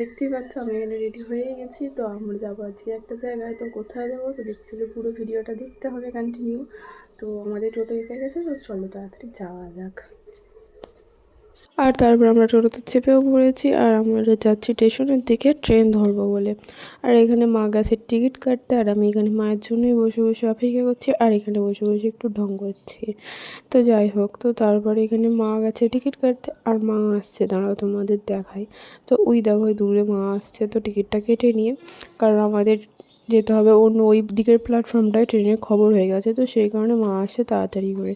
দেখতেই পাচ্ছ, আমি এখানে রেডি হয়ে গেছি। তো আমরা যাব আজকে একটা জায়গায়। তো কোথায় যাব? তো দেখতে হলে পুরো ভিডিওটা দেখতে হবে কন্টিনিউ তো আমাদের টোটো এসে গেছে, তো চলো তাড়াতাড়ি যাওয়া যাক। আর তারপর আমরা টোটোতে চেপেও পড়েছি আর আমরা যাচ্ছি স্টেশনের দিকে, ট্রেন ধরবো বলে। আর এখানে মা গেছে টিকিট কাটতে আর আমি এখানে মায়ের জন্যই বসে বসে অপেক্ষা করছি আর এখানে বসে বসে একটু ঢং করছি। তো যাই হোক, তো তারপরে এখানে মা গাছে টিকিট কাটতে আর মা আসছে। দাঁড়াও তোমাদের দেখাই। তো ওই দেখো দূরে মা আসছে। তো টিকিটটা কেটে নিয়ে, কারণ আমাদের যেতে হবে। অন্য ওই দিকের প্ল্যাটফর্মটায় ট্রেনের খবর হয়ে গেছে, তো সেই কারণে মা আসে তাড়াতাড়ি করে।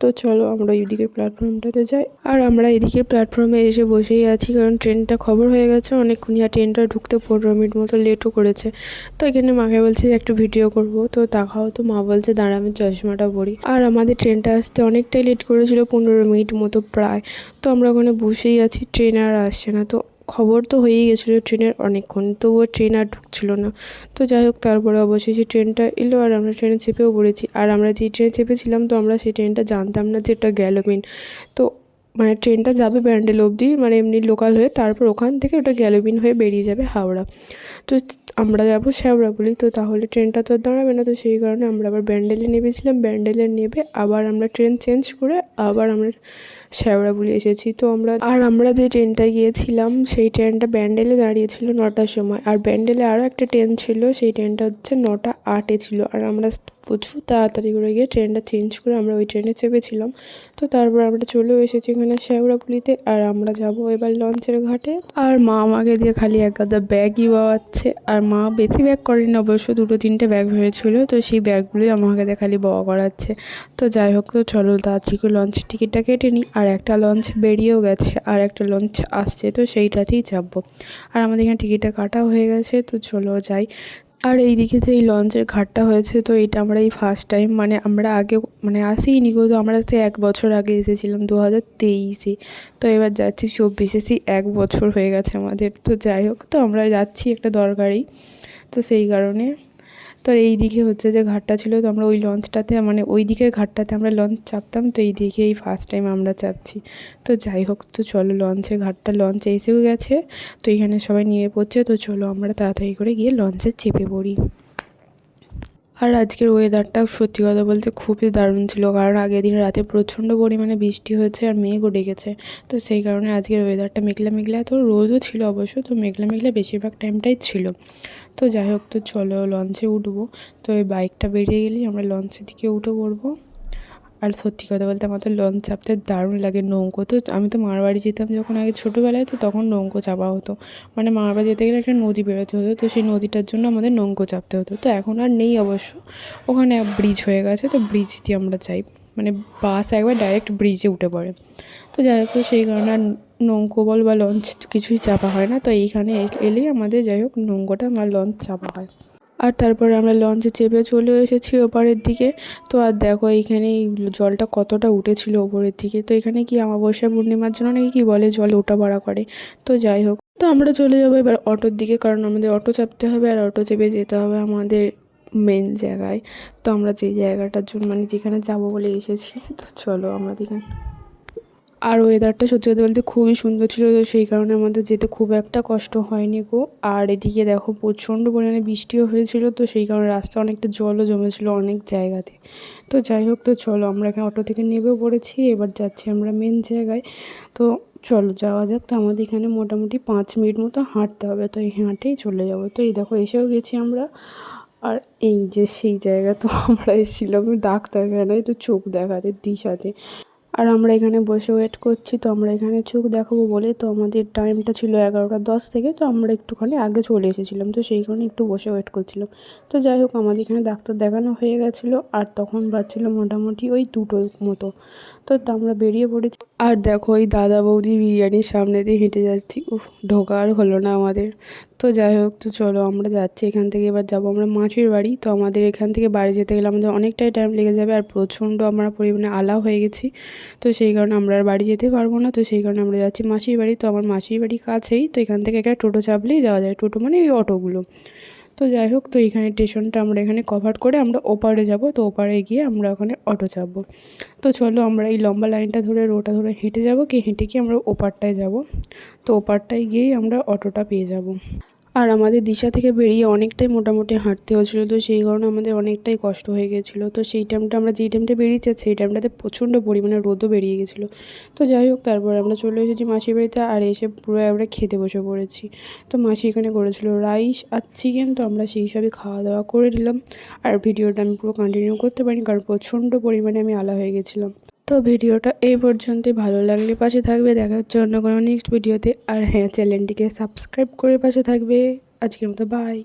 তো চলো আমরা ওই দিকের প্ল্যাটফর্মটাতে যাই। আর আমরা এদিকে প্ল্যাটফর্মে এসে বসেই আছি, কারণ ট্রেনটা খবর হয়ে গেছে অনেকক্ষণই আর ট্রেনটা ঢুকতে পনেরো মিনিট মতো লেটও করেছে। তো এখানে মাকে বলছে একটু ভিডিও করব, তো তাকাও তো, মা বলছে, দাঁড়া, আমি চশমাটা পরি। আর আমাদের ট্রেনটা আসতে অনেকটাই লেট করেছিল, পনেরো মিনিট মতো প্রায়। তো আমরা ওখানে বসেই আছি, ট্রেন আর আসছে না, তো খবর তো হয়েই গেছিল ট্রেনের অনেকক্ষণ, তবুও ট্রেন আর ঢুকছিল না। তো যাই হোক, তারপরে অবশেষে ট্রেনটা এলো আর আমরা ট্রেনে চেপেও পড়েছি। আর আমরা যেই ট্রেনে চেপেছিলাম, তো আমরা সেই ট্রেনটা জানতাম না যে এটা গ্যালোমিন তো মানে ট্রেনটা যাবে ব্যান্ডেল অবধি মানে এমনি লোকাল হয়ে তারপর ওখান থেকে ওটা গ্যালোমিন হয়ে বেরিয়ে যাবে হাওড়া। তো আমরা যাব শ্যাওড়াফুলি তো তাহলে ট্রেনটা তো দাঁড়াবে না, তো সেই কারণে আমরা আবার ব্যান্ডেলে নেমেছিলাম। ব্যান্ডেলে নেবে আবার আমরা ট্রেন চেঞ্জ করে আবার আমরা শ্যাওড়াফুলি এসেছি। তো আমরা, আর আমরা যে ট্রেনটায় গিয়েছিলাম, সেই ট্রেনটা ব্যান্ডেলে দাঁড়িয়েছিল নটার সময়। আর ব্যান্ডেলে আরও একটা ট্রেন ছিল, সেই ট্রেনটা হচ্ছে নটা আটে ছিল। আর আমরা প্রচুর তাড়াতাড়ি করে গিয়ে ট্রেনটা চেঞ্জ করে আমরা ওই ট্রেনে চেপেছিলাম। তো তারপর আমরা চলেও এসেছি এখানে শ্যাওড়াফুলিতে আর আমরা যাব এবার লঞ্চের ঘাটে। আর মা আমাকে দিয়ে খালি এক গাদা ব্যাগই বাওয়াচ্ছে। আর মা বেশি ব্যাগ করেনি, অবশ্য দুটো তিনটে ব্যাগ হয়েছিল। তো সেই ব্যাগগুলোই আমাকে দিয়ে খালি বাওয়া করাচ্ছে। তো যাই হোক, তো চলো তাড়াতাড়ি করে লঞ্চের টিকিটটা কেটে নিই। আর একটা লঞ্চ বেরিয়েও গেছে, আর একটা লঞ্চ আসছে, তো সেইটাতেই যাব। আর আমাদের এখানে টিকিটটা কাটাও হয়ে গেছে, তো চলো যাই। আর এই দিকে যে এই লঞ্চের ঘাটটা হয়েছে, তো এটা আমরা এই ফার্স্ট টাইম মানে আমরা আগে মানে আসিনি তো আমরা তো এক বছর আগে এসেছিলাম দু হাজার তেইশে। তো এবার যাচ্ছি চব্বিশে, সেই এক বছর হয়ে গেছে আমাদের। তো যাই হোক, তো আমরা যাচ্ছি একটা দরকারি তো সেই কারণে তো এই দিকে হচ্ছে যে ঘাটটা ছিল, তো আমরা ওই লঞ্চটাতে মানে ওই দিকের ঘাটটাতে আমরা লঞ্চ চাপতাম, তো এই দিকে এই ফার্স্ট টাইম আমরা চাপছি। তো যাই হোক, তো চলো লঞ্চের ঘাটটা, লঞ্চ এসেও গেছে, তো এখানে সবাই নিয়ে পড়ছে, তো চলো আমরা তাড়াতাড়ি করে গিয়ে লঞ্চে চেপে পড়ি। আর আজকের ওয়েদারটা সত্যি কথা বলতে খুবই দারুণ ছিল, কারণ আগের দিন রাতে প্রচণ্ড পরিমাণে বৃষ্টি হয়েছে আর মেঘও ডেকেছে। তো সেই কারণে আজকের ওয়েদারটা মেঘলা মেঘলা তো রোদও ছিল অবশ্য, তো মেঘলা মেঘলা বেশিরভাগ টাইমটাই ছিল। তো যাই হোক, তো চলো লঞ্চে উঠবো। তো এই বাইকটা বেরিয়ে গেলেই আমরা লঞ্চের দিকে উঠে পড়ব। আর সত্যি কথা বলতে আমার তো লঞ্চ চাপতে দারুণ লাগে নৌকো। তো আমি তো মামার বাড়ি যেতাম যখন আগে ছোটোবেলায়, তো তখন নৌকো চাপা হতো। মানে মামার বাড়ি যেতে গেলে একটা নদী বেরোতে হতো, তো সেই নদীটার জন্য আমাদের নৌকো চাপতে হতো। তো এখন আর নেই অবশ্য। ওখানে ব্রিজ হয়ে গেছে, তো ব্রিজ দিয়ে আমরা যাই। মানে বাস একবার ডাইরেক্ট ব্রিজে উঠে পড়ে। তো যাই হোক সেই কারণে আর নৌকো বল বা লঞ্চ কিছুই চাপা হয় না। তো এইখানে এলেই আমাদের যাই হোক নৌকোটা আমার লঞ্চ চাপা হয়। আর তারপরে আমরা লঞ্চে চেপে চলে এসেছি ওপারের দিকে। তো আর দেখো এইখানে জলটা কতটা উঠেছিল ওপরের দিকে। তো এখানে কি অমাবস্যা পূর্ণিমার জন্য নাকি কি বলে জলে ওঠা বাড়া করে। তো যাই হোক, তো আমরা চলে যাব এবার অটোর দিকে। কারণ আমাদের অটো চাপতে হবে আর অটো চেপে যেতে হবে আমাদের মেন জায়গায়। তো আমরা যেই জায়গাটার জন্য মানে যেখানে যাব বলে এসেছি। তো চলো আমাদের এখানে আর ওয়েদারটা সত্যি কথা বলতে খুবই সুন্দর ছিল, তো সেই কারণে আমাদের যেতে খুব একটা কষ্ট হয়নি গো। আর এদিকে দেখো প্রচণ্ড পরিমাণে বৃষ্টিও হয়েছিল, তো সেই কারণে রাস্তা অনেকটা জলও জমেছিল অনেক জায়গাতে। তো যাই হোক, তো চলো আমরা এখানে অটো থেকে নেবেও পড়েছি, এবার যাচ্ছি আমরা মেন জায়গায়। তো চলো যাওয়া যাক, তো আমাদের এখানে মোটামুটি পাঁচ মিনিট মতো হাঁটতে হবে, তো এই হাঁটেই চলে যাব। তো এই দেখো এসেও গেছি আমরা, আর এই যে সেই জায়গা তো আমরা এসেছিলাম ডাক্তারখানায়, তো চোখ দেখাতে, দিশাতে। আর আমরা এখানে বসে ওয়েট করছি, তো আমরা এখানে চোখ দেখাবো বলে, তো আমাদের টাইমটা ছিল এগারোটা দশ থেকে, তো আমরা একটুখানি আগে চলে এসেছিলাম, তো সেই কারণে একটু বসে ওয়েট করছিলাম। তো যাই হোক, আমাদের এখানে ডাক্তার দেখানো হয়ে গেছিল, আর তখন বাজছিল মোটামুটি ওই দুটোর মতো। তো আমরা বেরিয়ে পড়েছি। আর দেখো ওই দাদা বৌদি বিরিয়ানির সামনে দিয়ে হেঁটে যাচ্ছি। উফ ঢোকা আর হলো না আমাদের। তো যাই হোক, তো চলো আমরা যাচ্ছি। এখান থেকে এবার যাব আমরা মাসির বাড়ি। তো আমাদের এখান থেকে বাড়ি যেতে গেলে আমাদের অনেকটাই টাইম লেগে যাবে আর প্রচণ্ড আমরা পরিমাণে আলা হয়ে গেছি। তো সেই কারণে আমরা আর বাড়ি যেতে পারব না। তো সেই কারণে আমরা যাচ্ছি মাসির বাড়ি। তো আমার মাসির বাড়ি কাছেই। তো এখান থেকে একটা টোটো চাপলেই যাওয়া যায়। টোটো মানে ওই অটোগুলো। তো যাই হোক, তো এখানে স্টেশনটা আমরা এখানে কভার করে আমরা ওপারে যাব। তো ওপারে গিয়ে আমরা ওখানে অটো চাপবো। তো চলো আমরা এই লম্বা লাইনটা ধরে রোটা ধরে হেঁটে যাব। কি হেঁটে গিয়ে আমরা ওপারটায় যাব। তো ওপারটায় গিয়েই আমরা অটোটা পেয়ে যাব। আর আমাদের দিশা থেকে বেরিয়ে অনেকটাই মোটামুটি হাঁটতে হয়েছিলো। তো সেই কারণে আমাদের অনেকটাই কষ্ট হয়ে গেছিল। তো সেই টাইমটা আমরা যেই টাইমটা বেরিয়েছি, সেই টাইমটাতে প্রচণ্ড পরিমাণে রোদও বেরিয়ে গেছিল। তো যাই হোক, তারপর আমরা চলে এসেছি মাসির বাড়িতে আর এসে পুরো আমরা খেতে বসে পড়েছি। তো মাসি এখানে করেছিল রাইস আর চিকেন তো আমরা সেই সবই খাওয়া দাওয়া করে নিলাম। আর ভিডিওটা আমি পুরো কন্টিনিউ করতে পারিনি, কারণ প্রচণ্ড পরিমাণে আমি আলা হয়ে গেছিলাম। তো ভিডিওটা এই পর্যন্তই। ভালো লাগলে পাশে থাকবে। দেখা হচ্ছে অন্য কোনো নেক্সট ভিডিওতে আর হ্যাঁ চ্যানেলটিকে সাবস্ক্রাইব করে পাশে থাকবে। আজকের মতো বাই